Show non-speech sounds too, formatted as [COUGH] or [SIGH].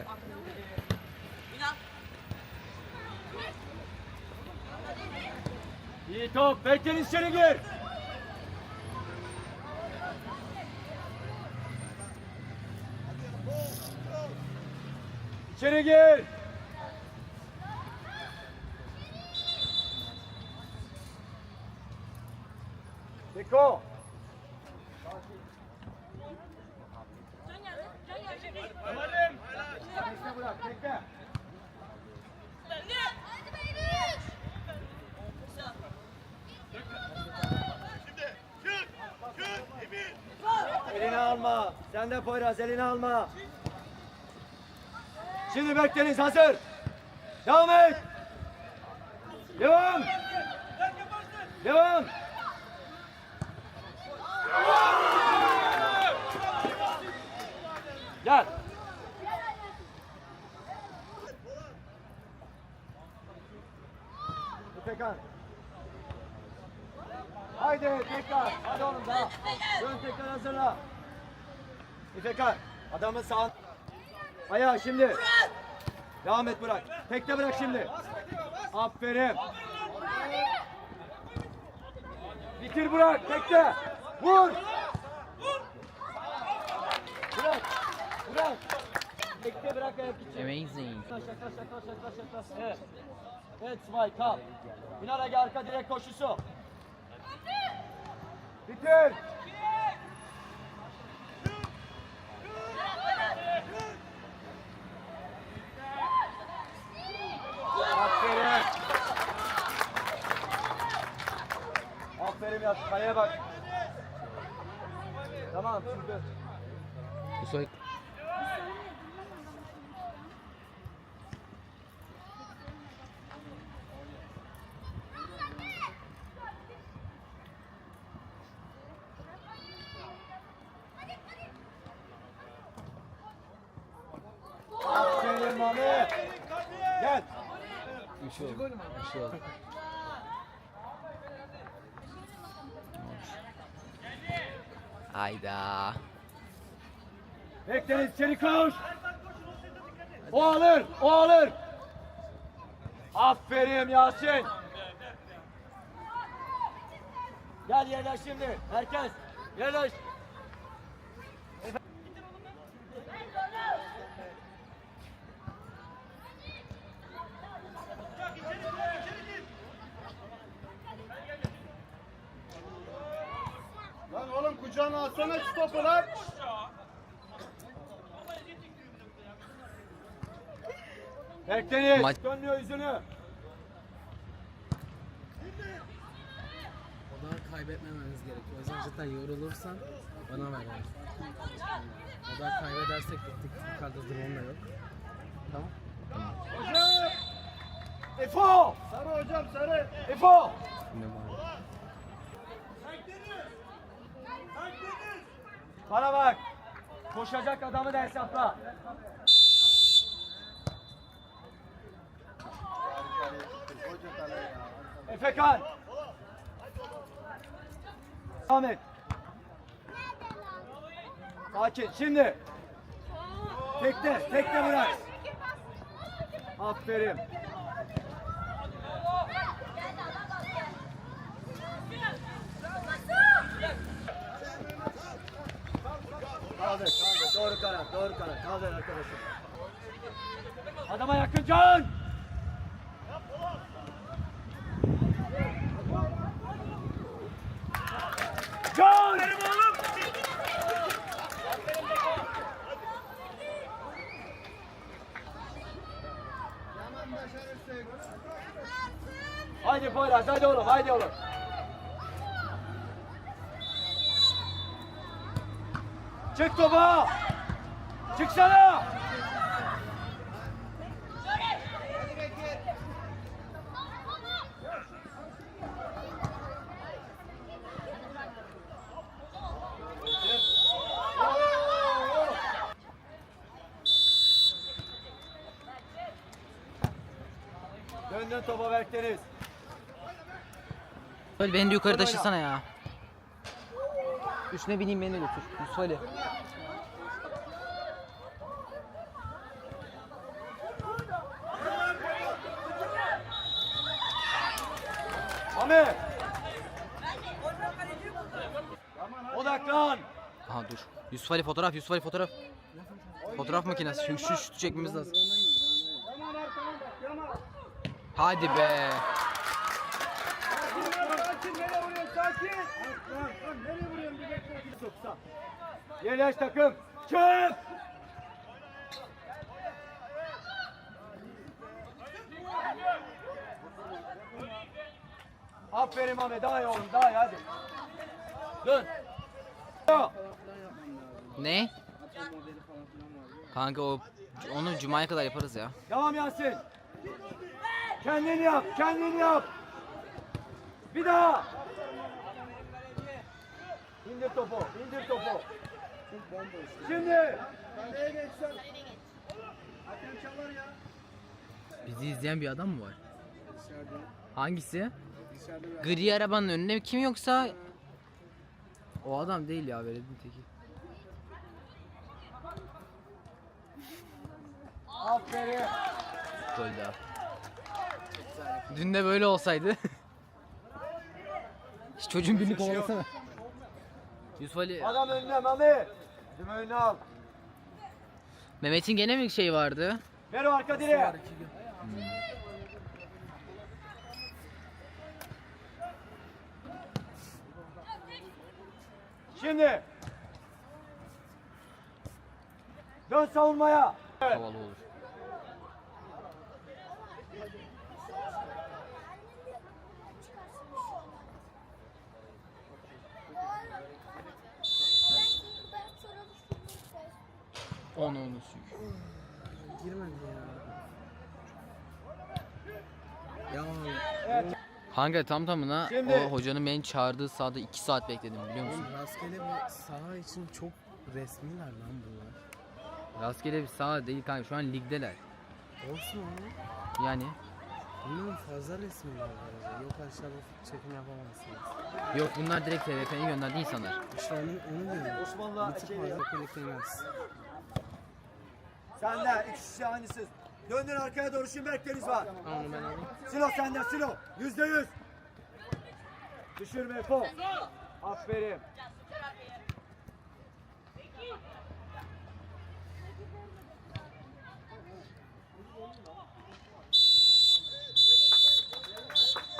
be. İyi top. Bekleyin içeri gir. İçeri gir. Diko. Kemal'im. Bekle bırak, bekle. Elini alma. Sen de Poyraz elini alma. Şimdi bekleniz hazır. Devam et. Devam. Devam. Gel. Pekan. Haydi tekrar. Hadi oğlum daha. Dön tekrar hazırla. İfekar. Adamın sağ. Ayağı şimdi. Devam et bırak. Tekte bırak şimdi. Aferin. Bitir bırak. Tekte. Vur. Bırak. Bırak. Tekte bırak ayak için. Amazing. Yaklaş yaklaş yaklaş yaklaş yaklaş. Evet. Evet Smay kal. Minare arka direk koşusu. Bitir. Aferin. Aferin ya. Kayaya bak. Tamam. Bu soy Aferin Mami. Gel. bir şey oldu. Bir şey oldu. Hayda. Bekleriz içeri koş. O alır, o alır. Aferin Yasin. Gel yerleş şimdi. Herkes yerleş. Lan oğlum kucağına alsana şu topu lan. Bekleriz. Maç- Dönüyor yüzünü. O da kaybetmememiz gerekiyor. O yüzden cidden yorulursan bana ver yani. O da kaybedersek bittik. Yukarıda drone da yok. Tamam. Hocam. Efo. Sarı hocam sarı. Efo. Ne var? Bana bak. Koşacak adamı da hesapla. Efekan. Ahmet. Sakin. Şimdi. Tekte. Tekte bırak. Aferin. Kaldır, kaldır. Doğru karar, doğru karar. Kaldır arkadaşım. Adama yakın can. Can! Haydi Poyraz, hadi oğlum, haydi oğlum. Çık topa! Çıksana! Hadi Bekir. Dön dön topa Berkdeniz. Söyle beni de yukarı taşısana ya. Üstüne bineyim beni götür. Yusuf Ali. Mami. Odaklan. Aha dur. Yusuf Ali fotoğraf, Yusuf Ali fotoğraf. Fotoğraf makinesi. Şu, şu şutu çekmemiz lazım. Hadi be sakin. Lan lan nereye vuruyorsun bir bekle. Tutsa. Yerleş takım. Çık. Aferin Mehmet daha iyi oğlum daha iyi hadi. Dön. Ne? Kanka o onu cumaya kadar yaparız ya. Devam Yasin. Kendini yap, kendini yap. Bir daha. İndir topu, indir topu. Şimdi. Kaleye geçsen. Hakem çalar ya. Bizi izleyen bir adam mı var? Dışarıda. Hangisi? Dışarıda bir Gri arabanın önünde mi kim yoksa o adam değil ya veledin teki. Aferin. Gol daha. Dün de böyle olsaydı. [LAUGHS] Şu çocuğun birini kovalasana. Yusuf Ali, Adam önüne Mami. Bizim önüne al. Mehmet'in gene mi şey vardı? Ver o arka direğe. Şimdi. Dön savunmaya. Evet. Havalı olur. Onu onu sük. Girmedi ya. Ya Kanka tam tamına Şimdi- o hocanın beni çağırdığı sahada 2 saat bekledim biliyor musun? rastgele bir saha için çok resmiler lan bunlar. Rastgele bir saha değil kanka şu an ligdeler. Olsun oğlum. Yani Bunların fazla resmi var arada. Yok aşağıda çekim yapamazsınız. yok bunlar direkt TVF'ye gönderdi insanlar. İşte onu, onu diyorum. Osman'la Bir tık fazla birlikte Sende. İki kişi aynı siz. Döndür arkaya doğru Şimberk Deniz var. Anladım ben alayım. Silo sende Silo. Yüzde yüz. Düşürme Fo. Aferin. Peki.